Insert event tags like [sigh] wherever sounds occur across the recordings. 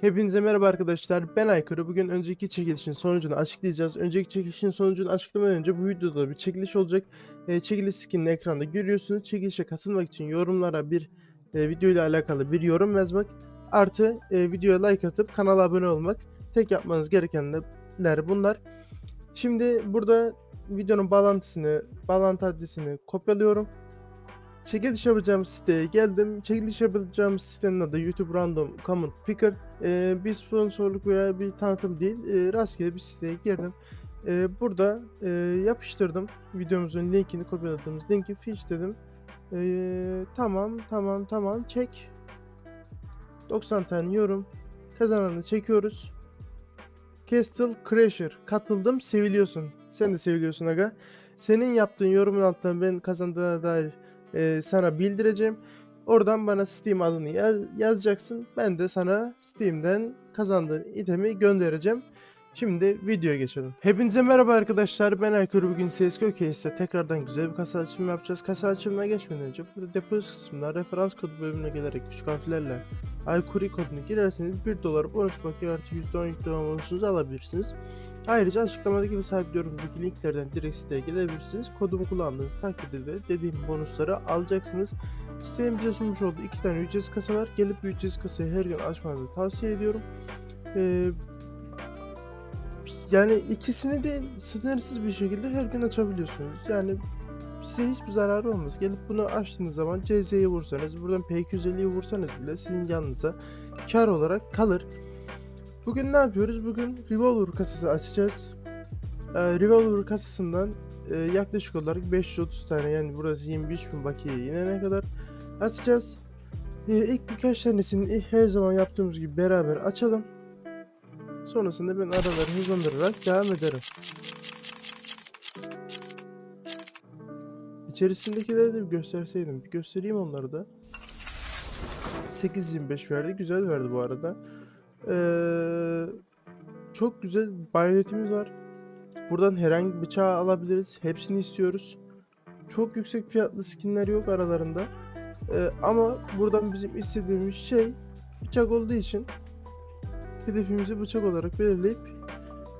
Hepinize merhaba arkadaşlar. Ben Aykırı. Bugün önceki çekilişin sonucunu açıklayacağız. Önceki çekilişin sonucunu açıklamadan önce bu videoda bir çekiliş olacak. E, çekiliş skinini ekranda görüyorsunuz. Çekilişe katılmak için yorumlara bir e, video ile alakalı bir yorum yazmak artı e, videoya like atıp kanala abone olmak. Tek yapmanız gerekenler bunlar. Şimdi burada videonun bağlantısını, bağlantı adresini kopyalıyorum. Çekiliş yapacağım siteye geldim. Çekiliş yapacağım sitenin adı YouTube Random Comment Picker. Ee, bir sponsorluk veya bir tanıtım değil. Ee, rastgele bir siteye girdim. Ee, burada e, yapıştırdım. Videomuzun linkini kopyaladığımız linki fiş dedim. Ee, tamam tamam tamam çek. 90 tane yorum. Kazananı çekiyoruz. Castle Crasher. Katıldım seviliyorsun. Sen de seviliyorsun aga. Senin yaptığın yorumun altından ben kazandığına dair e, sana bildireceğim. Oradan bana Steam adını yaz- yazacaksın. Ben de sana Steam'den kazandığın itemi göndereceğim. Şimdi videoya geçelim. Hepinize merhaba arkadaşlar. Ben Aykır. Bugün CSGO Case'de tekrardan güzel bir kasa açılımı yapacağız. Kasa açılımına geçmeden önce burada depozit kısmında referans kodu bölümüne gelerek küçük harflerle Aykuri kodunu girerseniz 1 dolar bonus bakiye artı %10 yükleme bonusunuzu alabilirsiniz. Ayrıca açıklamadaki ve sahip yorumdaki linklerden direkt siteye gelebilirsiniz. Kodumu kullandığınız takdirde de dediğim bonusları alacaksınız. Sitenin bize sunmuş olduğu iki tane ücretsiz kasa var. Gelip ücretsiz kasayı her gün açmanızı tavsiye ediyorum. Ee, yani ikisini de sınırsız bir şekilde her gün açabiliyorsunuz. Yani size hiçbir zararı olmaz. Gelip bunu açtığınız zaman CZ'yi vursanız, buradan P250'yi vursanız bile sizin yanınıza kar olarak kalır. Bugün ne yapıyoruz? Bugün Revolver kasası açacağız. Ee, Revolver kasasından e, yaklaşık olarak 530 tane yani burası 23 bin bakiye inene kadar açacağız. Ee, ilk birkaç tanesini her zaman yaptığımız gibi beraber açalım. Sonrasında ben araları hızlandırarak devam ederim. İçerisindekileri de bir gösterseydim. Bir göstereyim onları da. 8.25 verdi. Güzel verdi bu arada. Ee, çok güzel bayonetimiz var. Buradan herhangi bir bıçağı alabiliriz. Hepsini istiyoruz. Çok yüksek fiyatlı skinler yok aralarında. Ee, ama buradan bizim istediğimiz şey bıçak olduğu için hedefimizi bıçak olarak belirleyip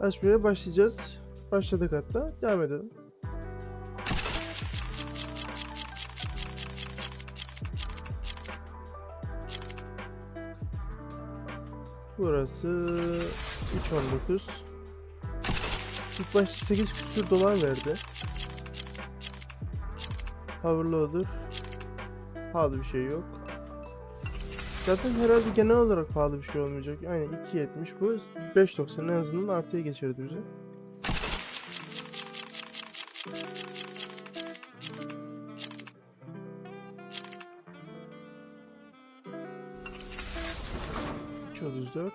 açmaya başlayacağız. Başladık hatta. Devam edelim. Burası 3.19 İlk başta 8 küsür dolar verdi. Power loader Pahalı bir şey yok. Zaten herhalde genel olarak pahalı bir şey olmayacak. Aynen 2.70 bu 5.90 en azından artıya geçirdi otuz dört.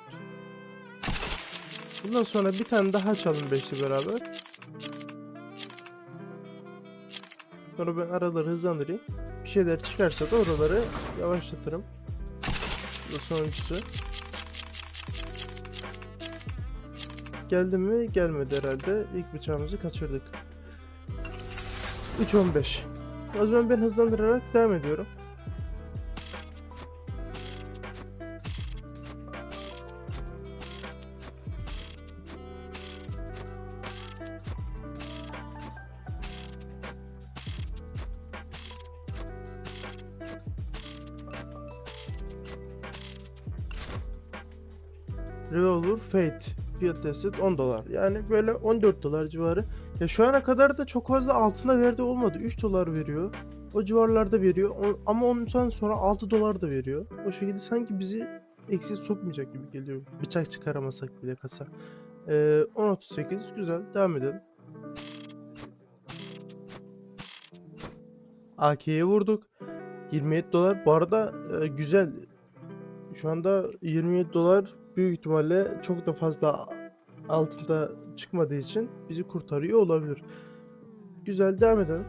Bundan sonra bir tane daha açalım beşli beraber. Sonra ben araları hızlandırayım. Bir şeyler çıkarsa da oraları yavaşlatırım. Bu sonuncusu. Geldi mi? Gelmedi herhalde. İlk bıçağımızı kaçırdık. 3.15 O zaman ben hızlandırarak devam ediyorum. Revolver Fate fiyat testit 10 dolar. Yani böyle 14 dolar civarı. Ya şu ana kadar da çok fazla altında verdiği olmadı. 3 dolar veriyor. O civarlarda veriyor. O- ama ondan sonra 6 dolar da veriyor. O şekilde sanki bizi eksiye sokmayacak gibi geliyor. Bıçak çıkaramasak bile kasa. Ee, 10.38 güzel. Devam edelim. AK'ye vurduk. 27 dolar. Bu arada e, güzel. Şu anda 27 dolar büyük ihtimalle çok da fazla altında çıkmadığı için bizi kurtarıyor olabilir. Güzel devam edelim.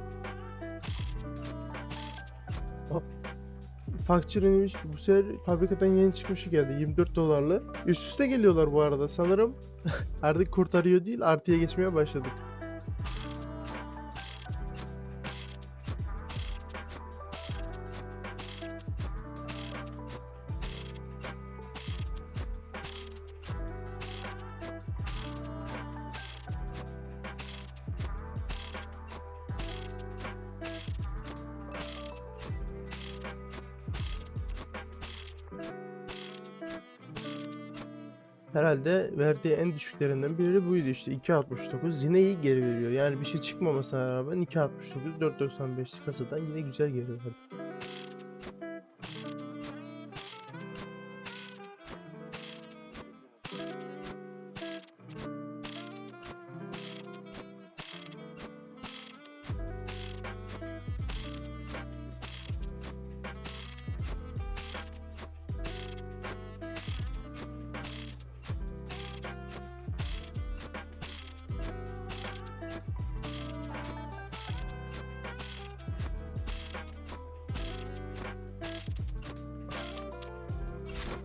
Hop. Bu sefer fabrikadan yeni çıkmışı geldi 24 dolarlı. Üst üste geliyorlar bu arada sanırım. [laughs] Artık kurtarıyor değil artıya geçmeye başladık. Herhalde verdiği en düşüklerinden biri buydu işte 2.69 yine iyi geri veriyor. Yani bir şey çıkmamasına rağmen 2.69 4.95 kasadan yine güzel geri verdi.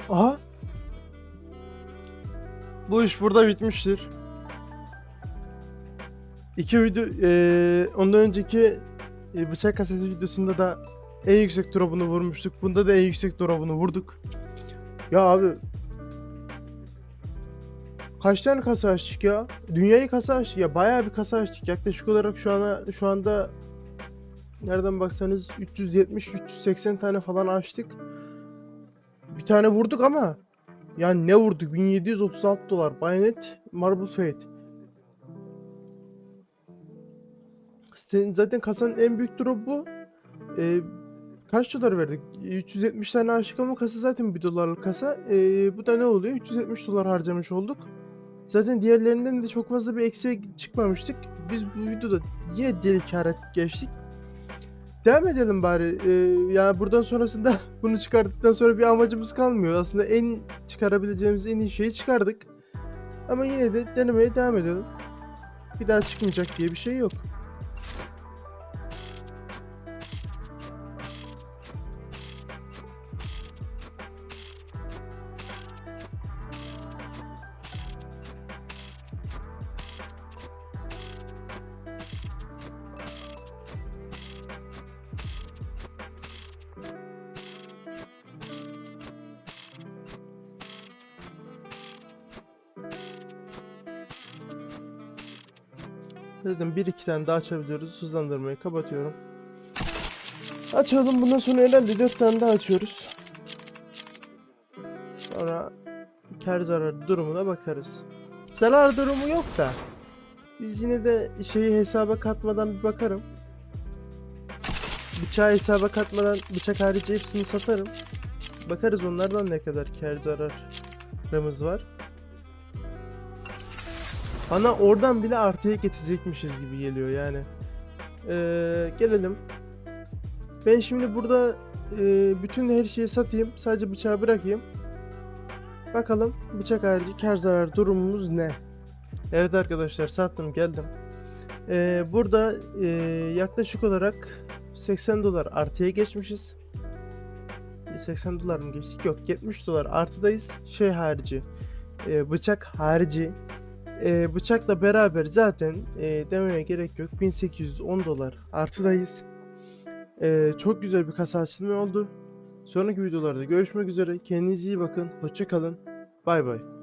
Aha. Bu iş burada bitmiştir. İki video, eee, ondan önceki e, bıçak kaseti videosunda da en yüksek drop'unu vurmuştuk. Bunda da en yüksek drop'unu vurduk. Ya abi kaç tane kasa açtık ya? Dünyayı kasa açtık ya. Bayağı bir kasa açtık. Yaklaşık olarak şu ana şu anda nereden baksanız 370 380 tane falan açtık. Bir tane vurduk ama yani ne vurduk? 1736 dolar. Bayonet Marble Fate. Senin zaten kasanın en büyük drop bu. Ee, kaç dolar verdik? 370 tane aşık ama kasa zaten 1 dolarlık kasa. Ee, bu da ne oluyor? 370 dolar harcamış olduk. Zaten diğerlerinden de çok fazla bir eksiğe çıkmamıştık. Biz bu videoda yine deli geçtik. Devam edelim bari. Ee, yani buradan sonrasında [laughs] bunu çıkardıktan sonra bir amacımız kalmıyor. Aslında en çıkarabileceğimiz en iyi şeyi çıkardık. Ama yine de denemeye devam edelim. Bir daha çıkmayacak diye bir şey yok. Dedim bir iki tane daha açabiliyoruz. Hızlandırmayı kapatıyorum. Açalım. Bundan sonra herhalde dört tane daha açıyoruz. Sonra kar zarar durumuna bakarız. Zarar durumu yok da. Biz yine de şeyi hesaba katmadan bir bakarım. Bıçağı hesaba katmadan bıçak harici hepsini satarım. Bakarız onlardan ne kadar kar zararımız var. Bana oradan bile artıya geçecekmişiz gibi geliyor yani. Ee, gelelim. Ben şimdi burada e, bütün her şeyi satayım. Sadece bıçağı bırakayım. Bakalım bıçak harici kar zarar durumumuz ne? Evet arkadaşlar sattım geldim. Ee, burada e, yaklaşık olarak 80 dolar artıya geçmişiz. 80 dolar mı geçtik? Yok 70 dolar artıdayız. Şey harici. e, bıçak harici e, bıçakla beraber zaten e, demeye gerek yok. 1810 dolar artıdayız. E, çok güzel bir kasa açılımı oldu. Sonraki videolarda görüşmek üzere. Kendinize iyi bakın. Hoşça kalın. Bay bay.